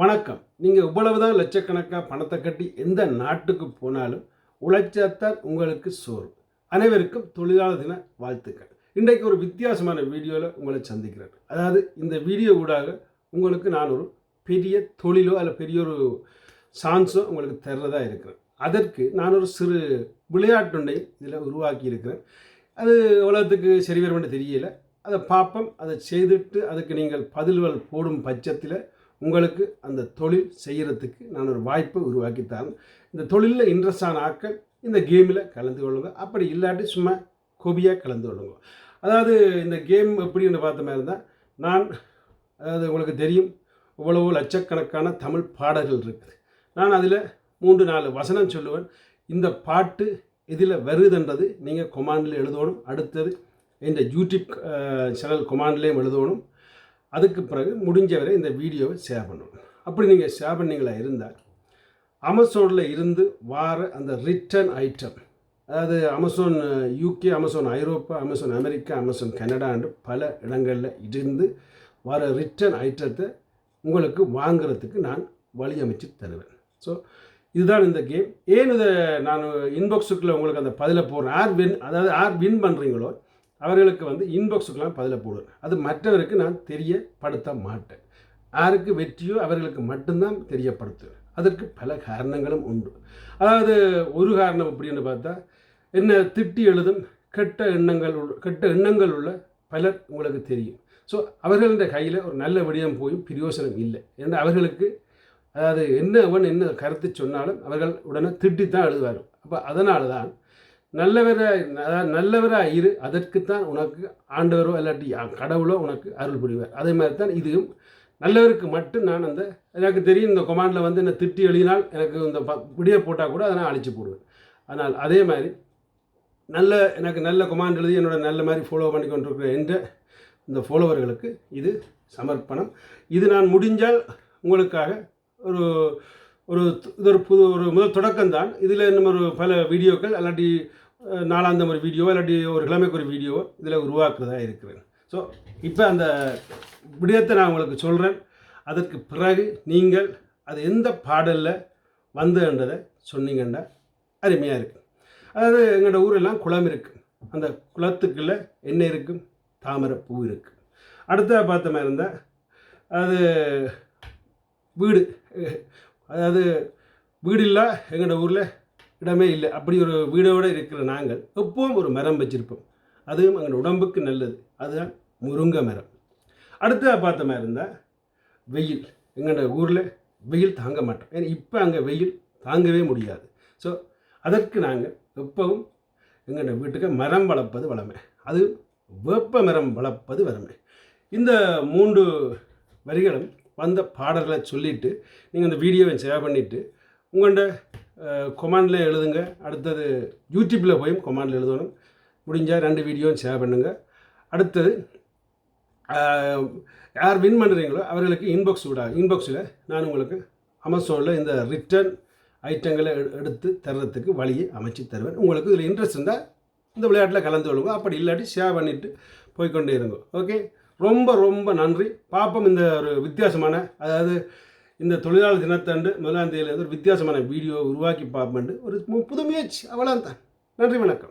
வணக்கம். நீங்கள் இவ்வளவுதான் லட்சக்கணக்காக பணத்தை கட்டி எந்த நாட்டுக்கு போனாலும் உழைச்சாத்தான் உங்களுக்கு சோறு. அனைவருக்கும் தொழிலாளர் தின வாழ்த்துக்கள். இன்றைக்கு ஒரு வித்தியாசமான வீடியோவில் உங்களை சந்திக்கிறேன். அதாவது இந்த வீடியோ ஊடாக உங்களுக்கு நான் ஒரு பெரிய தொழிலோ அல்ல பெரிய ஒரு சான்ஸோ உங்களுக்கு தர்றதாக இருக்கிறேன். அதற்கு நான் ஒரு சிறு விளையாட்டுண்டை இதில் உருவாக்கி இருக்கிறேன். அது உலகத்துக்கு சரி வருமென்று தெரியல. அதை பார்ப்போம் அதை செய்துட்டு அதுக்கு நீங்கள் பதில்கள் போடும் பட்சத்தில் உங்களுக்கு அந்த தொழில் செய்கிறதுக்கு நான் ஒரு வாய்ப்பை உருவாக்கி தரேன் இந்த தொழிலில் இன்ட்ரெஸ்டான ஆட்கள் இந்த கேமில் கலந்து கொள்ளுங்க. அப்படி இல்லாட்டி சும்மா கோபியாக கலந்து கொள்ளுங்க. அதாவது இந்த கேம் எப்படின்னு பார்த்த மாதிரி தான் நான் அதாவது உங்களுக்கு தெரியும் இவ்வளவோ லட்சக்கணக்கான தமிழ் பாடல்கள் இருக்குது. நான் அதில் மூன்று நாலு வசனம் சொல்லுவேன். இந்த பாட்டு இதில் வருதுன்றது நீங்கள் கொமாண்டில் எழுதணும். அடுத்தது இந்த யூடியூப் சேனல் கொமாண்ட்லேயும் எழுதணும். அதுக்கு பிறகு முடிஞ்ச வரை இந்த வீடியோவை ஷேர் பண்ணணும். அப்படி நீங்கள் ஷேர் பண்ணீங்களா இருந்தால் அமேசானில் இருந்து வார அந்த ரிட்டர்ன் ஐட்டம் அதாவது அமேசான் யூகே அமேசான் ஐரோப்பா அமேசான் அமெரிக்கா அமேசான் கனடான்னு பல இடங்களில் இருந்து வர ரிட்டர்ன் ஐட்டத்தை உங்களுக்கு வாங்குறதுக்கு நான் வழி அமைச்சு தருவேன். ஸோ இதுதான் இந்த கேம் ஏன் இதை நான் இன்பாக்ஸுக்குள்ளே உங்களுக்கு அந்த பதிலை போடுறேன்? யார் வின் அதாவது யார் வின் பண்ணுறீங்களோ அவர்களுக்கு வந்து இன்பாக்ஸுக்கெல்லாம் பதில போடுவேன் அது மற்றவருக்கு நான் தெரியப்படுத்த மாட்டேன். யாருக்கு வெற்றியோ அவர்களுக்கு மட்டும்தான் தெரியப்படுத்துவேன் அதற்கு பல காரணங்களும் உண்டு. அதாவது ஒரு காரணம் அப்படின்னு பார்த்தா என்ன திட்டி எழுதும் கெட்ட எண்ணங்கள் உள்ள கெட்ட எண்ணங்கள் உள்ள பலர் உங்களுக்கு தெரியும். ஸோ அவர்களின் கையில் ஒரு நல்ல விடயம் போய் பிரயோசனம் இல்லை. ஏன்னா அவர்களுக்கு அதாவது என்ன அவன் என்ன கருத்து சொன்னாலும் அவர்கள் உடனே திட்டித்தான் எழுதுவார் அப்போ அதனால தான் நல்லவராக அதாவது நல்லவராக இரு அதற்குத்தான் உனக்கு ஆண்டவரோ இல்லாட்டி கடவுளோ உனக்கு அருள் புரிவார். அதே மாதிரி தான் இதுவும் நல்லவருக்கு மட்டும் நான் அந்த எனக்கு தெரியும் இந்த கொமாண்டில் வந்து என்ன திட்டி எழுதினால் எனக்கு இந்த ப விடிய போட்டால் கூட அதை நான் அழிச்சு போடுவேன். அதனால் அதே மாதிரி நல்ல எனக்கு நல்ல கொமாண்ட் எழுதி என்னோட நல்ல மாதிரி ஃபாலோ பண்ணி கொண்டிருக்கிற என்ற இந்த ஃபாலோவர்களுக்கு இது சமர்ப்பணம். இது நான் முடிஞ்சால் உங்களுக்காக ஒரு ஒரு இது ஒரு புது ஒரு முதல் தொடக்கம்தான். இதில் நம்ம ஒரு பல வீடியோக்கள் அல்லாட்டி அஹ், ஒரு வீடியோ இல்லாட்டி ஒரு கிழமைக்கு ஒரு வீடியோ இதில் உருவாக்குறதா இருக்கிறேன் ஸோ இப்போ அந்த விடயத்தை நான் உங்களுக்கு சொல்கிறேன் அதற்கு பிறகு நீங்கள் அது எந்த பாடலில் வந்ததுன்றதை சொன்னீங்கன்னா அருமையாக இருக்கும். அதாவது எங்களோட ஊரெல்லாம் குளம் இருக்குது அந்த குளத்துக்குள்ளே என்ன இருக்கும் தாமரை பூ இருக்குது அடுத்த பார்த்த மாதிரி இருந்தால் அது வீடு அதாவது வீடு இல்லை எங்களோட ஊரில் இடமே இல்லை. அப்படி ஒரு வீடோடு இருக்கிற நாங்கள் எப்பவும் ஒரு மரம் வச்சுருப்போம். அதுவும் எங்கள் உடம்புக்கு நல்லது. அதுதான் முருங்கை மரம். அடுத்த பார்த்த மாதிரி இருந்தால் வெயில். எங்களோட ஊரில் வெயில் தாங்க மாட்டோம். ஏன்னா இப்போ அங்கே வெயில் தாங்கவே முடியாது. ஸோ அதற்கு நாங்கள் எப்பவும் எங்களோட வீட்டுக்கு மரம் வளர்ப்பது வளமை. அது வேப்ப மரம் வளர்ப்பது வறுமை இந்த மூன்று வரிகளும் வந்த பாடல்களை சொல்லிவிட்டு நீங்கள் அந்த வீடியோவை ஷேர் பண்ணிவிட்டு உங்கள்கிட்ட கொமாண்டில் எழுதுங்க. அடுத்தது யூடியூப்பில் போய் கொமாண்டில் எழுதணும். முடிஞ்சால் ரெண்டு வீடியோவும் ஷேர் பண்ணுங்கள் அடுத்தது யார் வின் பண்ணுறீங்களோ அவர்களுக்கு இன்பாக்ஸ் விடா இன்பாக்ஸில் நான் உங்களுக்கு அமேசானில் இந்த ரிட்டர்ன் ஐட்டங்களை எடு- எடுத்து தர்றதுக்கு வழியை அமைச்சு தருவேன். உங்களுக்கு இதில் இன்ட்ரெஸ்ட் இருந்தால் இந்த விளையாட்டில் கலந்து கொள்ளுங்க. அப்படி இல்லாட்டி ஷேர் பண்ணிவிட்டு போய்க்கொண்டே இருங்க. ஓகே ரொம்ப ரொம்ப நன்றி. பார்ப்போம் இந்த ஒரு வித்தியாசமான அதாவது இந்த தொழிலாளர் தினத்தன்று முதலாம் தேதியிலேருந்து ஒரு வித்தியாசமான வீடியோ உருவாக்கி பார்ப்பேன் ஒரு மு- புது முயற்சி. அவ்வளோதான் நன்றி வணக்கம்.